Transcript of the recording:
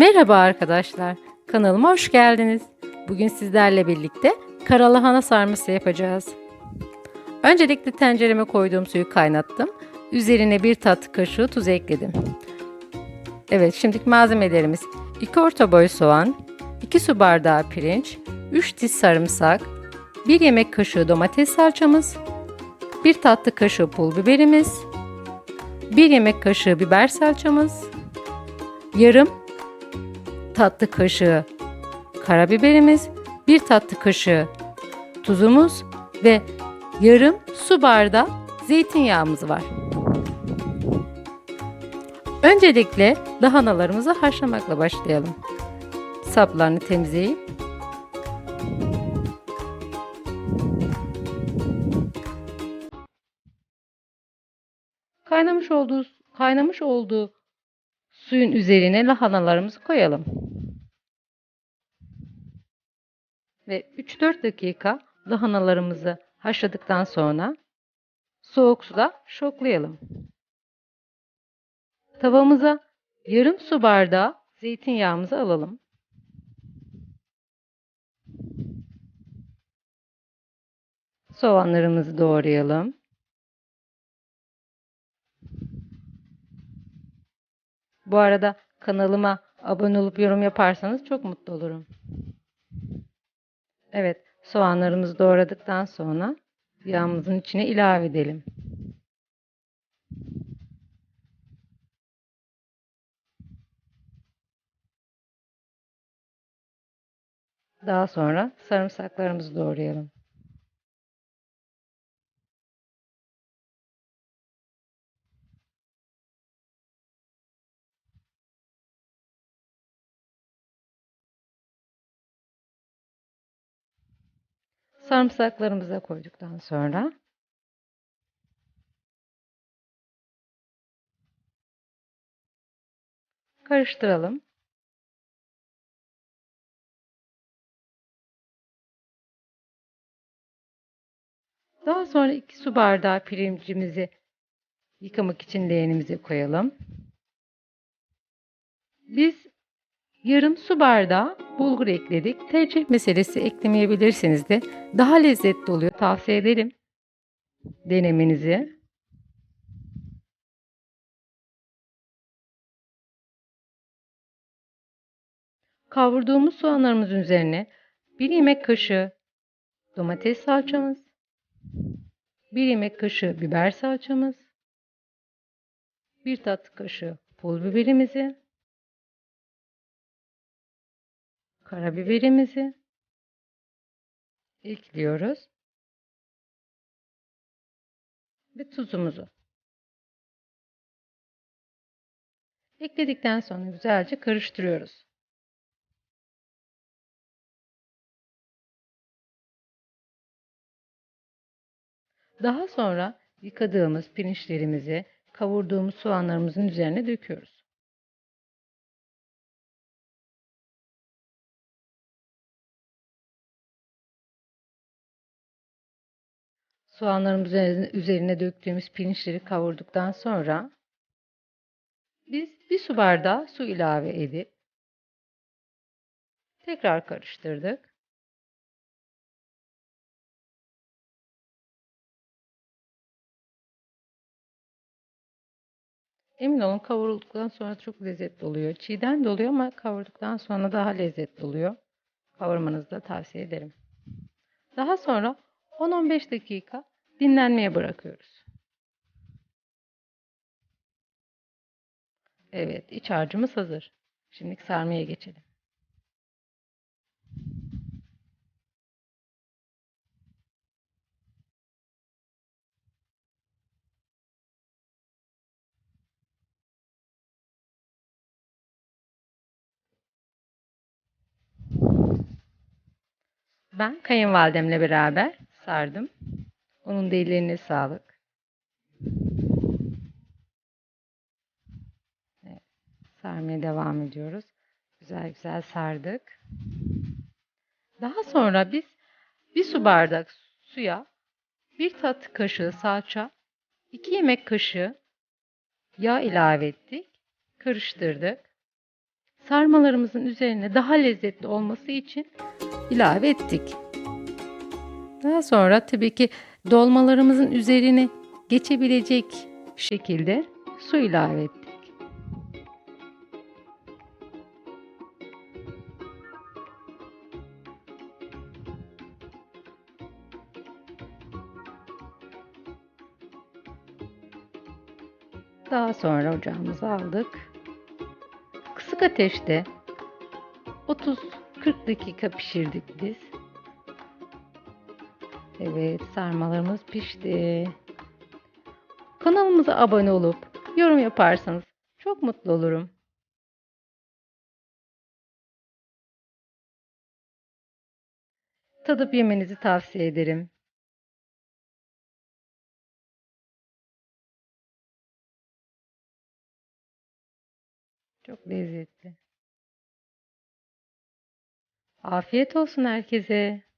Merhaba arkadaşlar. Kanalıma hoş geldiniz. Bugün sizlerle birlikte karalahana sarması yapacağız. Öncelikle tencereme koyduğum suyu kaynattım. Üzerine bir tatlı kaşığı tuz ekledim. Evet, şimdiki malzemelerimiz 2 orta boy soğan, 2 su bardağı pirinç, 3 diş sarımsak, 1 yemek kaşığı domates salçamız, 1 tatlı kaşığı pul biberimiz, 1 yemek kaşığı biber salçamız, yarım tatlı kaşığı karabiberimiz, bir tatlı kaşığı tuzumuz ve yarım su bardağı zeytinyağımız var. Öncelikle lahanalarımızı haşlamakla başlayalım. Saplarını temizleyip kaynamış olduğu kaynamış olduğu suyun üzerine lahanalarımızı koyalım. Ve 3-4 dakika lahanalarımızı haşladıktan sonra soğuk suda şoklayalım. Tavamıza yarım su bardağı zeytinyağımızı alalım. Soğanlarımızı doğrayalım. Bu arada kanalıma abone olup yorum yaparsanız çok mutlu olurum. Evet, soğanlarımızı doğradıktan sonra yağımızın içine ilave edelim. Daha sonra sarımsaklarımızı doğrayalım. Sarımsaklarımıza koyduktan sonra karıştıralım. Daha sonra 2 su bardağı pirincimizi yıkamak için leğenimize koyalım. Biz yarım su bardağı bulgur ekledik. Tercih meselesi eklemeyebilirsiniz de daha lezzetli oluyor. Tavsiye ederim denemenizi. Kavurduğumuz soğanlarımızın üzerine bir yemek kaşığı domates salçamız, bir yemek kaşığı biber salçamız, bir tatlı kaşığı pul biberimizi, karabiberimizi ekliyoruz ve tuzumuzu. Ekledikten sonra güzelce karıştırıyoruz. Daha sonra yıkadığımız pirinçlerimizi kavurduğumuz soğanlarımızın üzerine döküyoruz. Soğanlarımızın üzerine döktüğümüz pirinçleri kavurduktan sonra biz bir su bardağı su ilave edip tekrar karıştırdık. Emin olun kavurulduktan sonra çok lezzetli oluyor. Çiğden de oluyor ama kavurduktan sonra daha lezzetli oluyor. Kavurmanızı da tavsiye ederim. Daha sonra 10-15 dakika dinlenmeye bırakıyoruz. Evet, iç harcımız hazır. Şimdi sarmaya geçelim. Ben kayınvalidemle beraber sardım. Onun da sağlık. Evet, sarmaya devam ediyoruz. Güzel güzel sardık. Daha sonra biz bir su bardak suya bir tatlı kaşığı salça, iki yemek kaşığı yağ ilave ettik. Karıştırdık. sarmalarımızın üzerine daha lezzetli olması için ilave ettik. Daha sonra tabii ki dolmalarımızın üzerine geçebilecek şekilde su ilave ettik. Daha sonra ocağımıza aldık. Kısık ateşte 30-40 dakika pişirdik biz. Evet sarmalarımız pişti. Kanalımıza abone olup yorum yaparsanız çok mutlu olurum. Tadıp yemenizi tavsiye ederim. Çok lezzetli. Afiyet olsun herkese.